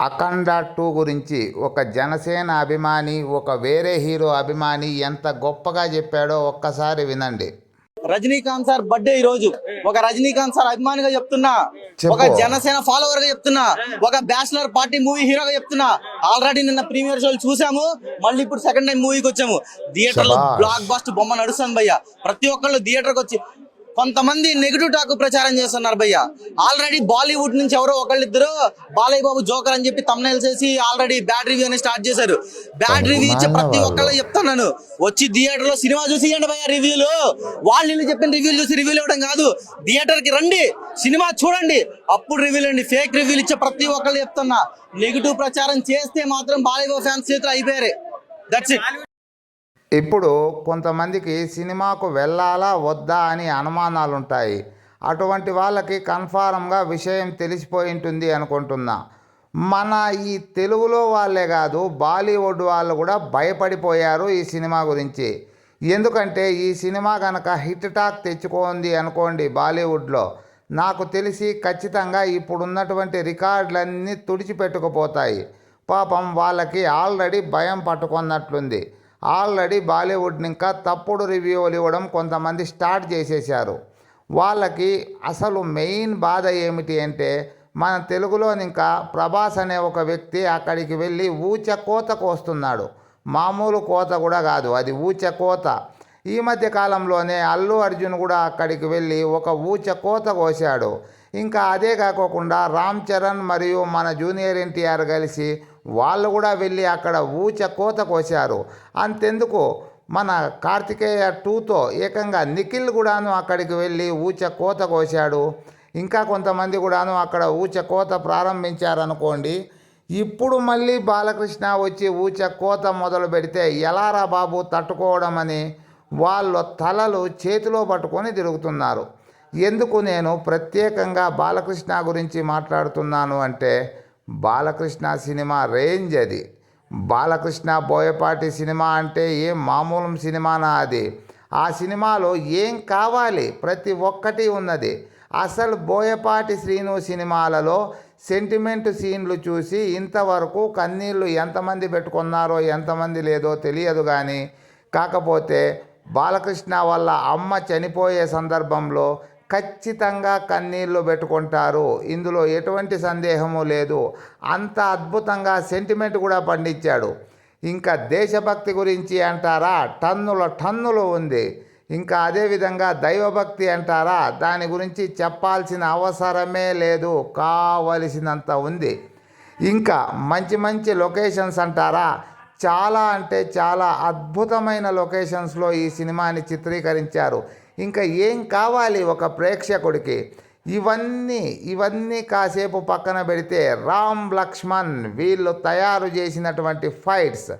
అఖండ two గురించి ఒక జనసేన అభిమాని ఒక వేరే హీరో అభిమాని ఎంత గొప్పగా చెప్పాడో ఒక్కసారి వినండి. రజనీకాంత్ సార్ బర్త్డే ఈ రోజు. ఒక రజనీకాంత్ సార్ అభిమానిగా చెప్తున్నా. ఒక జనసేన ఫాలోవర్గా చెప్తున్నా. ఒక బ్యాచిలర్ పార్టీ మూవీ హీరోగా చెప్తున్నా. ఆల్రెడీ నిన్న ప్రీమియర్ షోలు చూసాము. మళ్ళీ ఇప్పుడు సెకండ్ టైం మూవీకి వచ్చాము. థియేటర్లో. బ్లాక్ బస్ట్ బొమ్మ నడుస్తుంది భయ్య. ప్రతి ఒక్కళ్ళు థియేటర్కి వచ్చి కొంతమంది నెగిటివ్ టాక్ ప్రచారం చేస్తున్నారు భయ్య. ఆల్రెడీ బాలీవుడ్ నుంచి ఎవరో ఒకళ్ళిద్దరు బాలయ్య బాబు జోకర్ అని చెప్పి తమ్నైల్ చేసి ఆల్రెడీ బ్యాడ్ రివ్యూ అని స్టార్ట్ చేశారు. బ్యాడ్ రివ్యూ ఇచ్చే ప్రతి ఒక్కళ్ళు చెప్తున్నాను. వచ్చి థియేటర్లో సినిమా చూసి ఇవ్వండి భయ్య రివ్యూలు వాళ్ళు వీళ్ళు చెప్పిన రివ్యూలు చూసి రివ్యూలు ఇవ్వడం కాదు. థియేటర్కి రండి. సినిమా చూడండి. అప్పుడు రివ్యూలు అండి. ఫేక్ రివ్యూలు ఇచ్చే ప్రతి ఒక్కళ్ళు చెప్తున్నా. నెగిటివ్ ప్రచారం చేస్తే మాత్రం బాలయ్య బాబు ఫ్యాన్స్ చేతులు అయిపోయారు. దట్స్ ఇట్ ఇప్పుడు కొంతమందికి సినిమాకు వెళ్ళాలా వద్దా అని అనుమానాలు ఉంటాయి అటువంటి వాళ్ళకి కన్ఫారంగా విషయం తెలిసిపోయి ఉంటుంది అనుకుంటున్నా. మన ఈ తెలుగులో వాళ్ళే కాదు బాలీవుడ్ వాళ్ళు కూడా భయపడిపోయారు ఈ సినిమా గురించి. ఎందుకంటే ఈ సినిమా కనుక హిట్ టాక్ తెచ్చుకోంది అనుకోండి బాలీవుడ్లో నాకు తెలిసి ఖచ్చితంగా ఇప్పుడున్నటువంటి రికార్డులన్నీ తుడిచిపెట్టుకుపోతాయి. పాపం వాళ్ళకి ఆల్రెడీ భయం పట్టుకున్నట్లుంది. ఆల్రెడీ బాలీవుడ్ ఇంకా తప్పుడు రివ్యూలు ఇవ్వడం కొంతమంది స్టార్ట్ చేసేసారు వాళ్ళకి అసలు మెయిన్ బాధ ఏమిటి అంటే మన తెలుగులో ఇంకా ప్రభాస్ అనే ఒక వ్యక్తి అక్కడికి వెళ్ళి ఊచ కోత కోస్తున్నాడు. మామూలు కోత కూడా కాదు అది ఊచ కోత. ఈ మధ్య కాలంలోనే అల్లు అర్జున్ కూడా అక్కడికి వెళ్ళి ఒక ఊచ కోత కోశాడు. ఇంకా అదే కాకోకుండా రామ్ చరణ్ మరియు మన జూనియర్ ఎన్టీఆర్ కలిసి వాళ్ళు కూడా వెళ్ళి అక్కడ ఊచ కోత కోశారు. అంతెందుకు మన కార్తికేయ టూతో ఏకంగా నిఖిల్ కూడాను అక్కడికి వెళ్ళి ఊచ కోత కోశాడు. ఇంకా కొంతమంది కూడాను అక్కడ ఊచ కోత ప్రారంభించారనుకోండి. ఇప్పుడు మళ్ళీ బాలకృష్ణ వచ్చి ఊచ కోత మొదలు పెడితే ఎలారా బాబు తట్టుకోవడం అని వాళ్ళ తలలు చేతిలో పట్టుకొని తిరుగుతున్నారు. ఎందుకు నేను ప్రత్యేకంగా బాలకృష్ణ గురించి మాట్లాడుతున్నాను అంటే బాలకృష్ణ సినిమా రేంజ్ అది. బాలకృష్ణ బోయపాటి సినిమా అంటే ఏం మామూలు సినిమానా అది? ఆ సినిమాలో ఏం కావాలి? ప్రతి ఒక్కటి ఉన్నది. అసలు బోయపాటి శ్రీను సినిమాలలో సెంటిమెంట్ సీన్లు చూసి ఇంతవరకు కన్నీళ్ళు ఎంతమంది పెట్టుకున్నారో ఎంతమంది లేదో తెలియదు కానీ కాకపోతే బాలకృష్ణ వల్ల అమ్మ చనిపోయే సందర్భంలో ఖచ్చితంగా కన్నీళ్ళు పెట్టుకుంటారు. ఇందులో ఎటువంటి సందేహము లేదు. అంత అద్భుతంగా సెంటిమెంట్ కూడా పండించాడు. ఇంకా దేశభక్తి గురించి అంటారా? టన్నుల టన్నులు ఉంది. ఇంకా అదేవిధంగా దైవభక్తి అంటారా? దాని గురించి చెప్పాల్సిన అవసరమే లేదు. కావలసినంత ఉంది. ఇంకా మంచి మంచి లొకేషన్స్ అంటారా? చాలా అంటే చాలా అద్భుతమైన లొకేషన్స్లో ఈ సినిమాని చిత్రీకరించారు. ఇంకా ఏం కావాలి ఒక ప్రేక్షకుడికి? ఇవన్నీ ఇవన్నీ కాసేపు పక్కన పెడితే రామ్ లక్ష్మణ్ వీళ్ళు తయారు చేసినటువంటి ఫైట్స్.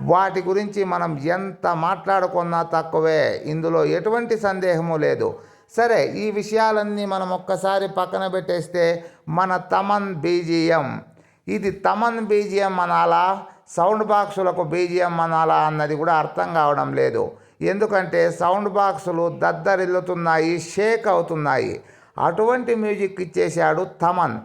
వాటి గురించి మనం ఎంత మాట్లాడుకున్నా తక్కువే. ఇందులో ఎటువంటి సందేహము లేదు. సరే ఈ విషయాలన్నీ మనం ఒక్కసారి పక్కన పెట్టేస్తే మన తమన్ బీజిఎం. ఇది తమన్ బీజిఎం అనాలా? సౌండ్ బాక్సులకు బీజిఎం అనాలా అన్నది కూడా అర్థం కావడం లేదు. ఎందుకంటే సౌండ్ బాక్సులు దద్దరిల్లుతున్నాయి షేక్ అవుతున్నాయి. అటువంటి మ్యూజిక్ ఇచ్చేశాడు తమన్.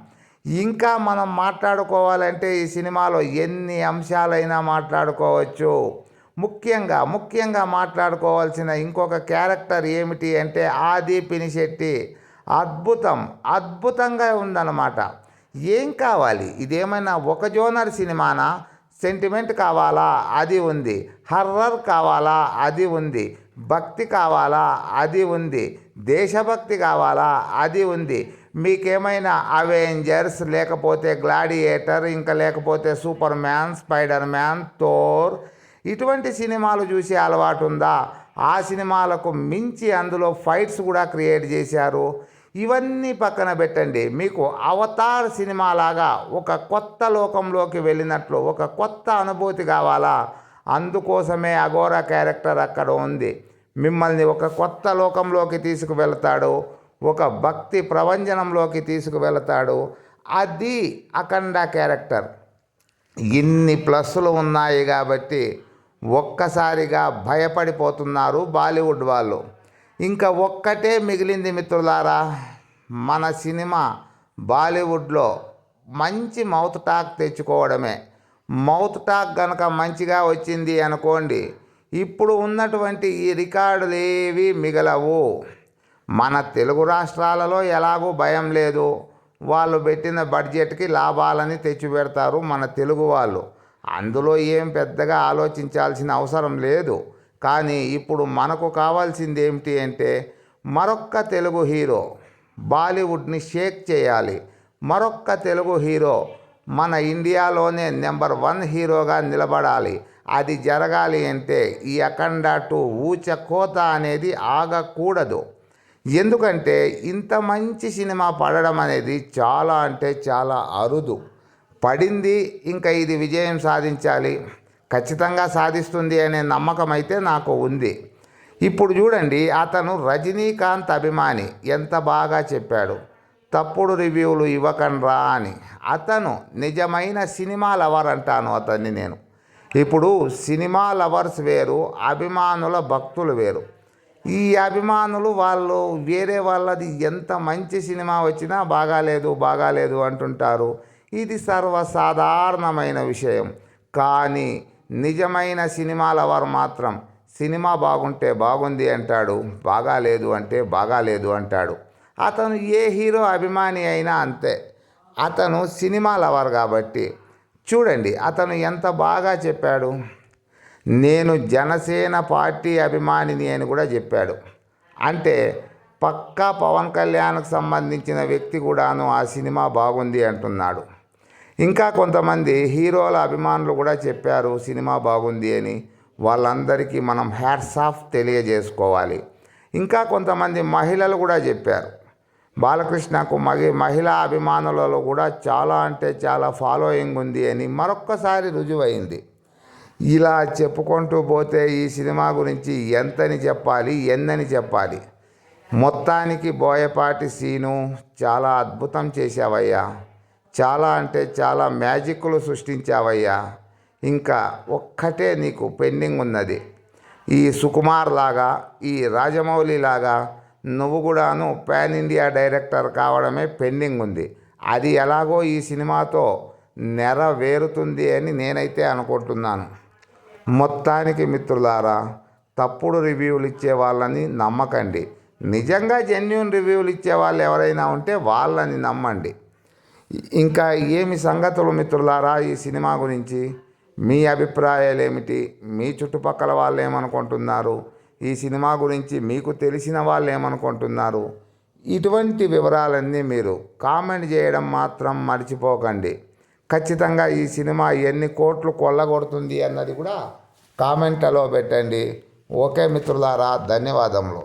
ఇంకా మనం మాట్లాడుకోవాలంటే ఈ సినిమాలో ఎన్ని అంశాలైనా మాట్లాడుకోవచ్చు. ముఖ్యంగా ముఖ్యంగా మాట్లాడుకోవాల్సిన ఇంకొక క్యారెక్టర్ ఏమిటి అంటే ఆది పినిశెట్టి. అద్భుతం అద్భుతంగా ఉందన్నమాట. ఏం కావాలి? ఇదేమైనా ఒక జోనర్ సినిమానా? సెంటిమెంట్ కావాలా? అది ఉంది. హర్రర్ కావాలా? అది ఉంది. భక్తి కావాలా? అది ఉంది. దేశభక్తి కావాలా? అది ఉంది. మీకేమైనా అవెంజర్స్ లేకపోతే గ్లాడియేటర్ ఇంకా లేకపోతే super man spider man Thor ఇటువంటి సినిమాలు చూసే అలవాటు ఉందా ఆ సినిమాలకు మించి అందులో ఫైట్స్ కూడా క్రియేట్ చేశారు. ఇవన్నీ పక్కన పెట్టండి. మీకు అవతార్ సినిమాలాగా ఒక కొత్త లోకంలోకి వెళ్ళినట్లు ఒక కొత్త అనుభూతి కావాలా? అందుకోసమే అఘోరా క్యారెక్టర్ అక్కడ ఉంది. మిమ్మల్ని ఒక కొత్త లోకంలోకి తీసుకువెళ్తాడు ఒక భక్తి ప్రవంజనంలోకి తీసుకువెళ్తాడు. అది అఖండ క్యారెక్టర్. ఇన్ని ప్లస్సులు ఉన్నాయి కాబట్టి ఒక్కసారిగా భయపడిపోతున్నారు బాలీవుడ్ వాళ్ళు. ఇంకా ఒక్కటే మిగిలింది మిత్రులారా మన సినిమా బాలీవుడ్లో మంచి మౌత్ టాక్ తెచ్చుకోవడమే. మౌత్ టాక్ గనక మంచిగా వచ్చింది అనుకోండి ఇప్పుడు ఉన్నటువంటి ఈ రికార్డులు ఏవి మిగలవు. మన తెలుగు రాష్ట్రాలలో ఎలాగూ భయం లేదు. వాళ్ళు పెట్టిన బడ్జెట్కి లాభాలని తెచ్చిపెడతారు మన తెలుగు వాళ్ళు. అందులో ఏం పెద్దగా ఆలోచించాల్సిన అవసరం లేదు. కానీ ఇప్పుడు మనకు కావాల్సింది ఏమిటి అంటే మరొక్క తెలుగు హీరో బాలీవుడ్ని షేక్ చేయాలి. మరొక్క తెలుగు హీరో మన ఇండియాలోనే నెంబర్ వన్ హీరోగా నిలబడాలి. అది జరగాలి అంటే ఈ అఖండ టూ ఊచ కోత అనేది ఆగకూడదు. ఎందుకంటే ఇంత మంచి సినిమా పడడం అనేది చాలా అంటే చాలా అరుదు. పడింది ఇంకా ఇది విజయం సాధించాలి. ఖచ్చితంగా సాధిస్తుంది అనే నమ్మకం అయితే నాకు ఉంది. ఇప్పుడు చూడండి అతను రజనీకాంత్ అభిమాని. ఎంత బాగా చెప్పాడు. తప్పుడు రివ్యూలు ఇవ్వకండ్రా అని. అతను నిజమైన సినిమా లవర్ అంటాను అతన్ని నేను. ఇప్పుడు సినిమా లవర్స్ వేరు అభిమానుల భక్తులు వేరు. ఈ అభిమానులు వాళ్ళు వేరే వాళ్ళది ఎంత మంచి సినిమా వచ్చినా బాగాలేదు బాగాలేదు అంటుంటారు. ఇది సర్వసాధారణమైన విషయం. కానీ నిజమైన సినిమాల వారు మాత్రం సినిమా బాగుంటే బాగుంది అంటాడు బాగాలేదు అంటే బాగాలేదు అంటాడు. అతను ఏ హీరో అభిమాని అయినా అంతే. అతను సినిమా లవర్ కాబట్టి. చూడండి అతను ఎంత బాగా చెప్పాడు. నేను జనసేన పార్టీ అభిమానిని అని కూడా చెప్పాడు. అంటే పక్కా పవన్ కళ్యాణ్కు సంబంధించిన వ్యక్తి కూడాను ఆ సినిమా బాగుంది అంటున్నాడు. ఇంకా కొంతమంది హీరోల అభిమానులు కూడా చెప్పారు సినిమా బాగుంది అని. వాళ్ళందరికీ మనం హ్యాట్స్ ఆఫ్ తెలియజేసుకోవాలి. ఇంకా కొంతమంది మహిళలు కూడా చెప్పారు బాలకృష్ణకు మగి మహిళా అభిమానులలో కూడా చాలా అంటే చాలా ఫాలోయింగ్ ఉంది అని మరొక్కసారి రుజువైంది. ఇలా చెప్పుకుంటూ పోతే ఈ సినిమా గురించి ఎంతని చెప్పాలి ఎన్నని చెప్పాలి? మొత్తానికి బోయపాటి సీను చాలా అద్భుతం చేశావయ్యా. చాలా అంటే చాలా మ్యాజిక్లు సృష్టించావయ్యా. ఇంకా ఒక్కటే నీకు పెండింగ్ ఉన్నది. ఈ సుకుమార్ లాగా ఈ రాజమౌళి లాగా నువ్వు కూడాను పాన్ ఇండియా డైరెక్టర్ కావడమే పెండింగ్ ఉంది. అది ఎలాగో ఈ సినిమాతో నెరవేరుతుంది అని నేనైతే అనుకుంటున్నాను. మొత్తానికి మిత్రులారా తప్పుడు రివ్యూలు ఇచ్చే వాళ్ళని నమ్మకండి. నిజంగా జెన్యున్ రివ్యూలు ఇచ్చే వాళ్ళు ఎవరైనా ఉంటే వాళ్ళని నమ్మండి. ఇంకా ఏమి సంగతులు మిత్రులారా ఈ సినిమా గురించి? మీ అభిప్రాయాలు ఏమిటి మీ చుట్టుపక్కల వాళ్ళు ఏమనుకుంటున్నారు ఈ సినిమా గురించి మీకు తెలిసిన వాళ్ళు ఏమనుకుంటున్నారు ఇటువంటి వివరాలన్నీ మీరు కామెంట్ చేయడం మాత్రం మర్చిపోకండి. ఖచ్చితంగా ఈ సినిమా ఎన్ని కోట్లు కొల్లగొడుతుంది అన్నది కూడా కామెంట్లో పెట్టండి. ఓకే మిత్రులారా ధన్యవాదములు.